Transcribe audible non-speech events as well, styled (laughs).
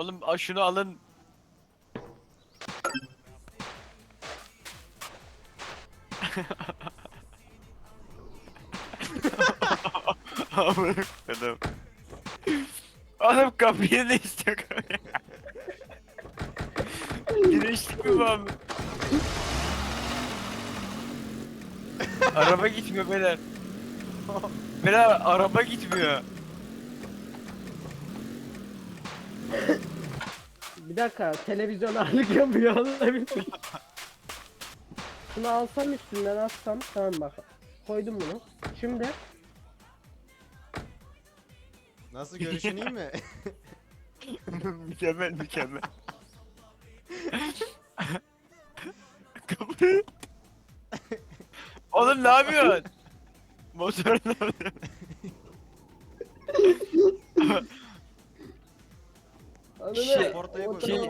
Oğlum şunu alın. Amına koydum. Oğlum kapıyı ne istiyor kapıyı? Mi bu araba gitmiyor beyler. Beyler araba gitmiyor. Bir dakika televizyon ağırlık yapıyor olabilir. Şunu alsam üstünden atsam tamam bak. Koydum bunu. Şimdi Nasıl görüşün iyi mi? (laughs) mükemmel mükemmel. Kapı. (laughs) Oğlum ne yapıyorsun? Motor ne yapıyor? Ще- Ще- Ще-